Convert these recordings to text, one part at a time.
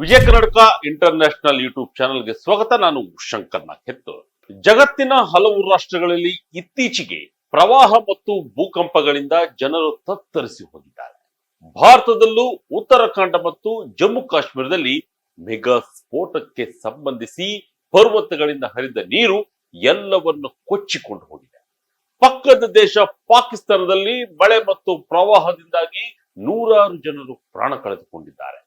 ವಿಜಯ Karnataka international YouTube ಚಾನೆಲ್ಗೆ ಸ್ವಾಗತ. ನಾನು ಶಂಕರ್ ಹೆತ್ತು ಜಗತ್ತಿನ ಹಲವು ರಾಷ್ಟ್ರಗಳಲ್ಲಿ ಇತ್ತೀಚೆಗೆ ಪ್ರವಾಹ ಮತ್ತು ಭೂಕಂಪಗಳಿಂದ ಜನರು ತತ್ತರಿಸಿ ಹೋಗಿದ್ದಾರೆ. ಭಾರತದಲ್ಲೂ ಉತ್ತರಾಖಂಡ ಮತ್ತು ಜಮ್ಮು ಕಾಶ್ಮೀರದಲ್ಲಿ ಮೆಗಾ ಸ್ಫೋಟಕ್ಕೆ ಸಂಬಂಧಿಸಿ ಪರ್ವತಗಳಿಂದ ಹರಿದ ನೀರು ಎಲ್ಲವನ್ನು ಕೊಚ್ಚಿಕೊಂಡು ಹೋಗಿದೆ. ಪಕ್ಕದ ದೇಶ ಪಾಕಿಸ್ತಾನದಲ್ಲಿ ಮಳೆ ಮತ್ತು ಪ್ರವಾಹದಿಂದಾಗಿ ನೂರಾರು ಜನರು ಪ್ರಾಣ ಕಳೆದುಕೊಂಡಿದ್ದಾರೆ.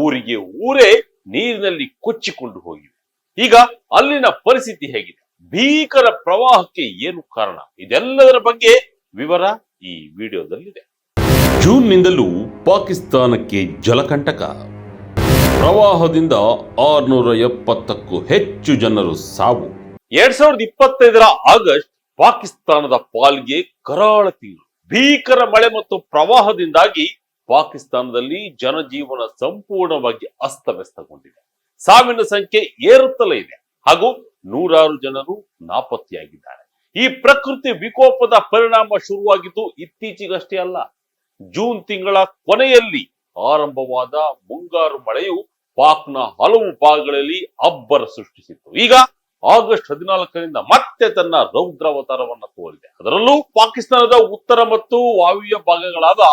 ಊರಿಗೆ ಊರೇ ನೀರಿನಲ್ಲಿ ಕೊಚ್ಚಿಕೊಂಡು ಹೋಗಿವೆ. ಈಗ ಅಲ್ಲಿನ ಪರಿಸ್ಥಿತಿ ಹೇಗಿದೆ? ಭೀಕರ ಪ್ರವಾಹಕ್ಕೆ ಏನು ಕಾರಣ? ಇದೆಲ್ಲದರ ಬಗ್ಗೆ ವಿವರ ಈ ವಿಡಿಯೋದಲ್ಲಿದೆ. ಜೂನ್ನಿಂದಲೂ ಪಾಕಿಸ್ತಾನಕ್ಕೆ ಜಲಕಂಟಕ. ಪ್ರವಾಹದಿಂದ ಆರ್ನೂರ ಎಪ್ಪತ್ತಕ್ಕೂ ಹೆಚ್ಚು ಜನರು ಸಾವು. ಎರಡ್ ಸಾವಿರದ ಇಪ್ಪತ್ತೈದರ ಆಗಸ್ಟ್ ಪಾಕಿಸ್ತಾನದ ಪಾಲ್ಗೆ ಕರಾಳ ತಿಂಗಳು ಭೀಕರ ಮಳೆ ಮತ್ತು ಪ್ರವಾಹದಿಂದಾಗಿ ಪಾಕಿಸ್ತಾನದಲ್ಲಿ ಜನಜೀವನ ಸಂಪೂರ್ಣವಾಗಿ ಅಸ್ತವ್ಯಸ್ತಗೊಂಡಿದೆ. ಸಾವಿನ ಸಂಖ್ಯೆ ಏರುತ್ತಲೇ ಇದೆ ಹಾಗೂ ನೂರಾರು ಜನರು ನಾಪತ್ತೆಯಾಗಿದ್ದಾರೆ. ಈ ಪ್ರಕೃತಿ ವಿಕೋಪದ ಪರಿಣಾಮ ಶುರುವಾಗಿದ್ದು ಇತ್ತೀಚೆಗಷ್ಟೇ ಅಲ್ಲ, ಜೂನ್ ತಿಂಗಳ ಕೊನೆಯಲ್ಲಿ ಆರಂಭವಾದ ಮುಂಗಾರು ಮಳೆಯು ಪಾಕ್ನ ಹಲವು ಭಾಗಗಳಲ್ಲಿ ಅಬ್ಬರ ಸೃಷ್ಟಿಸಿತ್ತು. ಈಗ ಆಗಸ್ಟ್ ಹದಿನಾಲ್ಕರಿಂದ ಮತ್ತೆ ತನ್ನ ರೌದ್ರಾವತಾರವನ್ನು ತೋರಿದೆ. ಅದರಲ್ಲೂ ಪಾಕಿಸ್ತಾನದ ಉತ್ತರ ಮತ್ತು ವಾಯುವ್ಯ ಭಾಗಗಳಾದ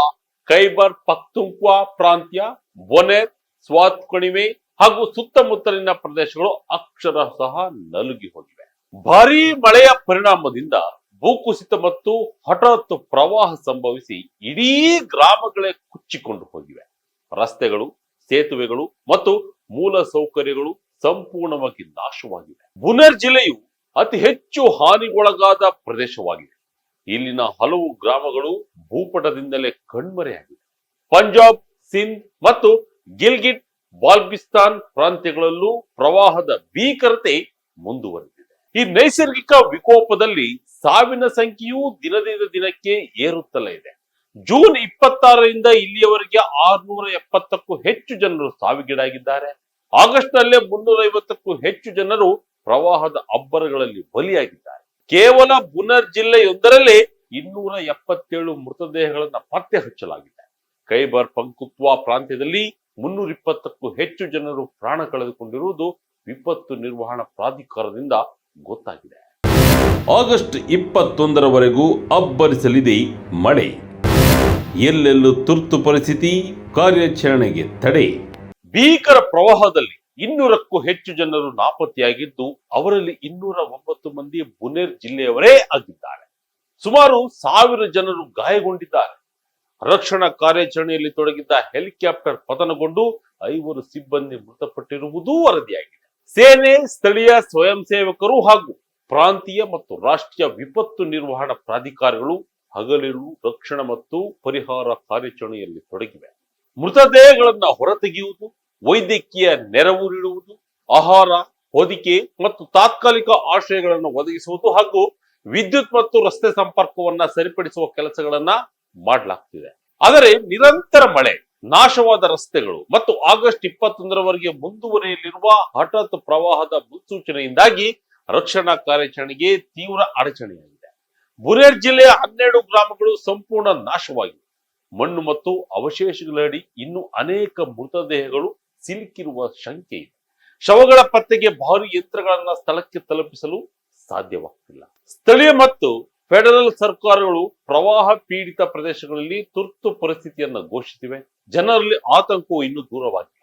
ಖೈಬರ್ ಪಕ್ತುಂಕ್ವಾ ಪ್ರಾಂತ್ಯ ಬೊನೆರ್ ಸ್ವಾತ್ ಕಣಿವೆ ಹಾಗೂ ಸುತ್ತಮುತ್ತಲಿನ ಪ್ರದೇಶಗಳು ಅಕ್ಷರ ಸಹ ನಲುಗಿ ಹೋಗಿವೆ ಭಾರೀ ಮಳೆಯ ಪರಿಣಾಮದಿಂದ ಭೂಕುಸಿತ ಮತ್ತು ಹಠಾತ್ ಪ್ರವಾಹ ಸಂಭವಿಸಿ ಇಡೀ ಗ್ರಾಮಗಳೇ ಕುಚ್ಚಿಕೊಂಡು ಹೋಗಿವೆ. ರಸ್ತೆಗಳು, ಸೇತುವೆಗಳು ಮತ್ತು ಮೂಲ ಸೌಕರ್ಯಗಳು ಸಂಪೂರ್ಣವಾಗಿ ನಾಶವಾಗಿವೆ. ಬುನರ್ ಜಿಲ್ಲೆಯು ಅತಿ ಹೆಚ್ಚು ಹಾನಿಗೊಳಗಾದ ಪ್ರದೇಶವಾಗಿದೆ. ಇಲ್ಲಿನ ಹಲವು ಗ್ರಾಮಗಳು ಭೂಪಟದಿಂದಲೇ ಕಣ್ಮರೆಯಾಗಿವೆ. ಪಂಜಾಬ್, ಸಿಂಧ್ ಮತ್ತು ಗಿಲ್ಗಿಟ್ ಬಾಲ್ಬಿಸ್ತಾನ್ ಪ್ರಾಂತ್ಯಗಳಲ್ಲೂ ಪ್ರವಾಹದ ಭೀಕರತೆ ಮುಂದುವರೆದಿದೆ. ಈ ನೈಸರ್ಗಿಕ ವಿಕೋಪದಲ್ಲಿ ಸಾವಿನ ಸಂಖ್ಯೆಯೂ ದಿನದಿಂದ ದಿನಕ್ಕೆ ಏರುತ್ತಲೇ ಇದೆ. ಜೂನ್ ಇಪ್ಪತ್ತಾರರಿಂದ ಇಲ್ಲಿಯವರೆಗೆ ಆರ್ನೂರ ಎಪ್ಪತ್ತಕ್ಕೂ ಹೆಚ್ಚು ಜನರು ಸಾವಿಗೀಡಾಗಿದ್ದಾರೆ. ಆಗಸ್ಟ್ ನಲ್ಲೇ ಮುನ್ನೂರ ಐವತ್ತಕ್ಕೂ ಹೆಚ್ಚು ಜನರು ಪ್ರವಾಹದ ಅಬ್ಬರಗಳಲ್ಲಿ ಬಲಿಯಾಗಿದ್ದಾರೆ. ಕೇವಲ ಬುನರ್ ಜಿಲ್ಲೆಯೊಂದರಲ್ಲಿ ಇನ್ನೂರ ಎಪ್ಪತ್ತೇಳು ಮೃತದೇಹಗಳನ್ನ ಪತ್ತೆ ಹಚ್ಚಲಾಗಿದೆ. ಖೈಬರ್ ಪಂಕುತ್ವಾ ಪ್ರಾಂತ್ಯದಲ್ಲಿ ಮುನ್ನೂರ ಇಪ್ಪತ್ತಕ್ಕೂ ಹೆಚ್ಚು ಜನರು ಪ್ರಾಣ ಕಳೆದುಕೊಂಡಿರುವುದು ವಿಪತ್ತು ನಿರ್ವಹಣಾ ಪ್ರಾಧಿಕಾರದಿಂದ ಗೊತ್ತಾಗಿದೆ. ಆಗಸ್ಟ್ ಇಪ್ಪತ್ತೊಂದರವರೆಗೂ ಅಬ್ಬರಿಸಲಿದೆ ಮಳೆ. ಎಲ್ಲೆಲ್ಲೂ ತುರ್ತು ಪರಿಸ್ಥಿತಿ ಕಾರ್ಯಾಚರಣೆಗೆ ತಡೆ. ಭೀಕರ ಪ್ರವಾಹದಲ್ಲಿ ಇನ್ನೂರಕ್ಕೂ ಹೆಚ್ಚು ಜನರು ನಾಪತ್ತೆಯಾಗಿದ್ದು ಅವರಲ್ಲಿ ಇನ್ನೂರ ಒಂಬತ್ತು ಮಂದಿ ಬುನೇರ್ ಜಿಲ್ಲೆಯವರೇ ಆಗಿದ್ದಾರೆ. ಸುಮಾರು ಸಾವಿರ ಜನರು ಗಾಯಗೊಂಡಿದ್ದಾರೆ. ರಕ್ಷಣಾ ಕಾರ್ಯಾಚರಣೆಯಲ್ಲಿ ತೊಡಗಿದ್ದ ಹೆಲಿಕಾಪ್ಟರ್ ಪತನಗೊಂಡು ಐವರು ಸಿಬ್ಬಂದಿ ಮೃತಪಟ್ಟಿರುವುದೂ ವರದಿಯಾಗಿದೆ. ಸೇನೆ, ಸ್ಥಳೀಯ ಸ್ವಯಂ ಸೇವಕರು ಹಾಗೂ ಪ್ರಾಂತೀಯ ಮತ್ತು ರಾಷ್ಟ್ರೀಯ ವಿಪತ್ತು ನಿರ್ವಹಣಾ ಪ್ರಾಧಿಕಾರಗಳು ಹಗಲಿರು ರಕ್ಷಣಾ ಮತ್ತು ಪರಿಹಾರ ಕಾರ್ಯಾಚರಣೆಯಲ್ಲಿ ತೊಡಗಿವೆ. ಮೃತದೇಹಗಳನ್ನ ಹೊರತೆಗೆಯುವುದು ವೈದ್ಯಕೀಯ ನೆರವು ನೀಡುವುದು ಆಹಾರ, ಹೊದಿಕೆ ಮತ್ತು ತಾತ್ಕಾಲಿಕ ಆಶ್ರಯಗಳನ್ನು ಒದಗಿಸುವುದು ಹಾಗೂ ವಿದ್ಯುತ್ ಮತ್ತು ರಸ್ತೆ ಸಂಪರ್ಕವನ್ನ ಸರಿಪಡಿಸುವ ಕೆಲಸಗಳನ್ನ ಮಾಡಲಾಗ್ತಿದೆ. ಆದರೆ ನಿರಂತರ ಮಳೆ, ನಾಶವಾದ ರಸ್ತೆಗಳು ಮತ್ತು ಆಗಸ್ಟ್ ಇಪ್ಪತ್ತೊಂದರವರೆಗೆ ಮುಂದುವರಿಯಲಿರುವ ಹಠಾತ್ ಪ್ರವಾಹದ ಮುನ್ಸೂಚನೆಯಿಂದಾಗಿ ರಕ್ಷಣಾ ಕಾರ್ಯಾಚರಣೆಗೆ ತೀವ್ರ ಅಡಚಣೆಯಾಗಿದೆ. ಬುರೇರ್ ಜಿಲ್ಲೆಯ ಹನ್ನೆರಡು ಗ್ರಾಮಗಳು ಸಂಪೂರ್ಣ ನಾಶವಾಗಿವೆ. ಮಣ್ಣು ಮತ್ತು ಅವಶೇಷಗಳಡಿ ಇನ್ನು ಅನೇಕ ಮೃತದೇಹಗಳು ಸಿಲುಕಿರುವ ಶಂಕೆ ಇದೆ. ಶವಗಳ ಪತ್ತೆಗೆ ಭಾರಿ ಯಂತ್ರಗಳನ್ನ ಸ್ಥಳಕ್ಕೆ ತಲುಪಿಸಲು ಸಾಧ್ಯವಾಗ್ತಿಲ್ಲ. ಸ್ಥಳೀಯ ಮತ್ತು ಫೆಡರಲ್ ಸರ್ಕಾರಗಳು ಪ್ರವಾಹ ಪೀಡಿತ ಪ್ರದೇಶಗಳಲ್ಲಿ ತುರ್ತು ಪರಿಸ್ಥಿತಿಯನ್ನ ಘೋಷಿಸಿವೆ. ಜನರಲ್ಲಿ ಆತಂಕವು ಇನ್ನೂ ದೂರವಾಗಿಲ್ಲ.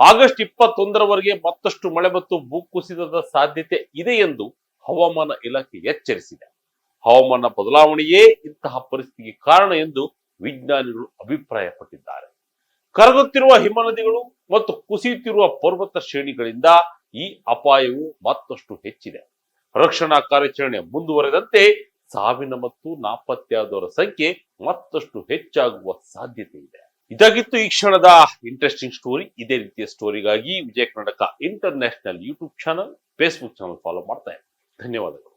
ಆಗಸ್ಟ್ ಇಪ್ಪತ್ತೊಂದರವರೆಗೆ ಮತ್ತಷ್ಟು ಮಳೆ ಮತ್ತು ಭೂಕುಸಿತದ ಸಾಧ್ಯತೆ ಇದೆ ಎಂದು ಹವಾಮಾನ ಇಲಾಖೆ ಎಚ್ಚರಿಸಿದೆ. ಹವಾಮಾನ ಬದಲಾವಣೆಯೇ ಇಂತಹ ಪರಿಸ್ಥಿತಿಗೆ ಕಾರಣ ಎಂದು ವಿಜ್ಞಾನಿಗಳು ಅಭಿಪ್ರಾಯಪಟ್ಟಿದ್ದಾರೆ. ಕರಗುತ್ತಿರುವ ಹಿಮನದಿಗಳು ಮತ್ತು ಕುಸಿಯುತ್ತಿರುವ ಪರ್ವತ ಶ್ರೇಣಿಗಳಿಂದ ಈ ಅಪಾಯವು ಮತ್ತಷ್ಟು ಹೆಚ್ಚಿದೆ. ರಕ್ಷಣಾ ಕಾರ್ಯಾಚರಣೆ ಮುಂದುವರೆದಂತೆ ಸಾವಿನ ಮತ್ತು ನಾಪತ್ತೆಯಾದವರ ಸಂಖ್ಯೆ ಮತ್ತಷ್ಟು ಹೆಚ್ಚಾಗುವ ಸಾಧ್ಯತೆ ಇದೆ. ಇದಾಗಿತ್ತು ಈ ಕ್ಷಣದ ಇಂಟ್ರೆಸ್ಟಿಂಗ್ ಸ್ಟೋರಿ ಇದೇ ರೀತಿಯ ಸ್ಟೋರಿಗಾಗಿ Vijaya Karnataka international YouTube channel Facebook channel follow ಮಾಡ್ತಾ ಇದ್ದೀನಿ ಧನ್ಯವಾದಗಳು.